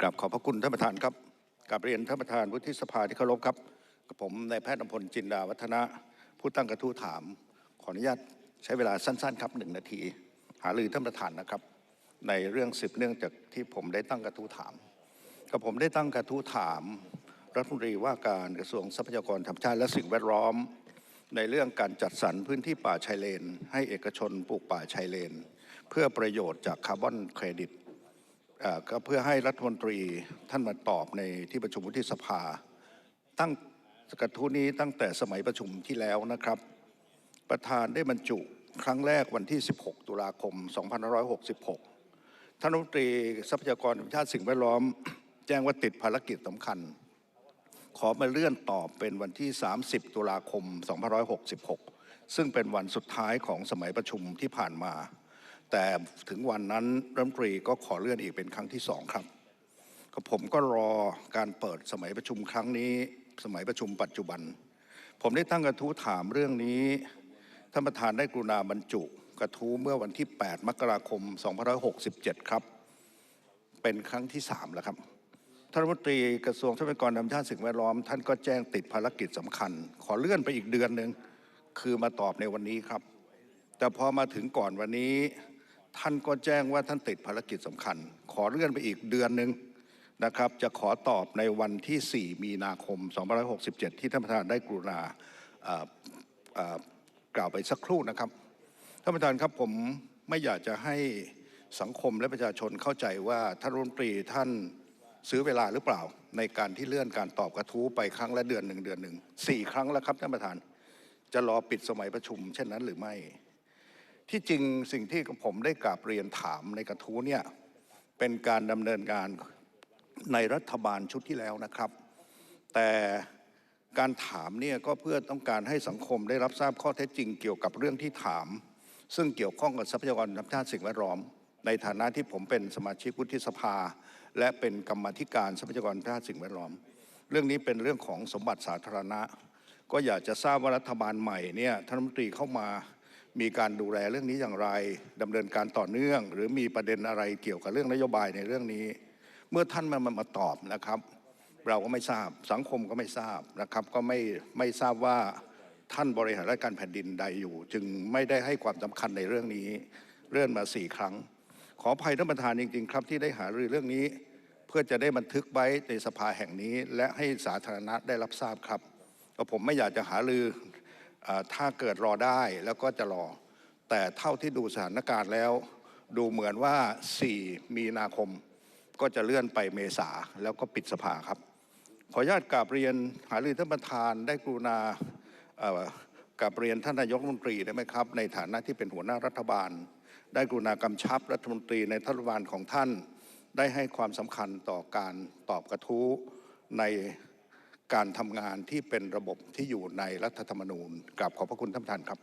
กราบขอบพระคุณท่านประธานครับกราบเรียนท่านประธานวุฒิสภาที่เคารพครับกับผมนายแพทย์อำพลจินดาวัฒนะผู้ตั้งกระทู้ถาม ขออนุญาตใช้เวลาสั้นๆ ครับหนึ่งนาที หารือท่านประธานนะครับ ในเรื่องสืบเนื่องจากที่ผมได้ตั้งกระทู้ถาม กับผมได้ตั้งกระทู้ถาม รัฐมนตรีว่าการกระทรวงทรัพยากรธรรมชาติและสิ่งแวดล้อม ในเรื่องการจัดสรรพื้นที่ป่าชายเลน ให้เอกชนปลูกป่าชายเลน เพื่อประโยชน์จากคาร์บอนเครดิต ก็เพื่อให้รัฐมนตรีท่านมาตอบในที่ประชุมวุฒิสภา ตั้งกระทู้นี้ตั้งแต่สมัยประชุมที่แล้วนะครับ ประธานได้บรรจุครั้งแรกวันที่ 16 ตุลาคม 2566 ท่านรัฐมนตรีทรัพยากรธรรมชาติสิ่งแวดล้อม แจ้งว่าติดภารกิจสำคัญ ขอมาเลื่อนตอบเป็นวันที่ 30 ตุลาคม 2566 ซึ่งเป็นวันสุดท้ายของสมัยประชุมที่ผ่านมา แต่ถึงวันนั้นรัฐมนตรีก็ขอเลื่อนอีกเป็นครั้งที่สองครับก็ผมก็รอการเปิดสมัยประชุมครั้งนี้ สมัยประชุมปัจจุบัน ผมได้ตั้งกระทู้ถามเรื่องนี้ท่านประธานได้กรุณาบรรจุ กระทู้เมื่อวันที่ 8 มกราคม 2567 ครับ เป็นครั้งที่ 3 แล้วครับท่านรัฐมนตรีกระทรวงทรัพยากรธรรมชาติสิ่งแวดล้อม ท่านก็แจ้งติดภารกิจสำคัญ ขอเลื่อนไปอีกเดือนหนึ่งคือมาตอบในวันนี้ครับ แต่พอมาถึงก่อนวันนี้ ท่านก็แจ้งว่าท่านติดภารกิจสำคัญ ขอเลื่อนไปอีกเดือนหนึ่งนะครับ จะขอตอบในวันที่ 4 มีนาคม 2567 ที่ท่านประธานได้กรุณากล่าวไปสักครู่นะครับ ท่านประธานครับผมไม่อยากจะให้สังคมและประชาชนเข้าใจว่าท่านรัฐมนตรีท่านซื้อเวลาหรือเปล่า ในการที่เลื่อนการตอบกระทู้ไปครั้งละเดือนหนึ่งเดือนหนึ่งสี่ครั้งแล้วครับท่านประธาน จะรอปิดสมัยประชุม เช่นนั้นหรือไม่ ที่จริงสิ่งที่ผมได้กราบเรียนถามในกระทู้เนี่ยเป็นการดำเนินการในรัฐบาลชุดที่แล้วนะครับ แต่การถามเนี่ยก็เพื่อต้องการให้สังคมได้รับทราบข้อเท็จจริงเกี่ยวกับเรื่องที่ถาม ซึ่งเกี่ยวข้องกับทรัพยากรธรรมชาติสิ่งแวดล้อม ในฐานะที่ผมเป็นสมาชิกวุฒิสภา และเป็นกรรมธิการทรัพยากรธรรมชาติสิ่งแวดล้อม เรื่องนี้เป็นเรื่องของสมบัติสาธารณะ ก็อยากจะทราบว่ารัฐบาลใหม่เนี่ยท่านรัฐมนตรีเข้ามา มีการดูแลเรื่องนี้อย่างไรดำเนินการต่อเนื่อง หรือมีประเด็นอะไรเกี่ยวกับเรื่องนโยบายในเรื่องนี้ เมื่อท่านมามามาตอบนะครับ เราก็ไม่ทราบสังคมก็ไม่ทราบนะครับ ก็ไม่ไม่ทราบว่าท่านบริหารราชการแผ่นดินใดอยู่ จึงไม่ได้ให้ความสำคัญในเรื่องนี้เลื่อนมาสี่ครั้ง ขออภัยท่านประธานจริง ๆ ครับ ที่ได้หารือเรื่องนี้ เพื่อจะได้บันทึกไว้ในสภาแห่งนี้ และให้สาธารณะได้รับทราบครับก็ผมไม่อยากจะหารือเออ ถ้าเกิดรอได้แล้วก็จะรอ แต่เท่าที่ดูสถานการณ์แล้ว ดูเหมือนว่า 4 มีนาคม ก็จะเลื่อนไปเมษาแล้วก็ปิดสภาครับ ขออนุญาตกราบเรียนหารือท่านประธานได้กรุณากราบเรียนท่านนายกรัฐมนตรีได้ไหมครับ ในฐานะที่เป็นหัวหน้ารัฐบาล ได้กรุณากำชับรัฐมนตรีในรัฐบาลของท่าน ได้ให้ความสำคัญต่อการตอบกระทู้ใน การทำงานที่เป็นระบบที่อยู่ในรัฐธรรมนูญกราบขอบพระคุณท่านประธานครับ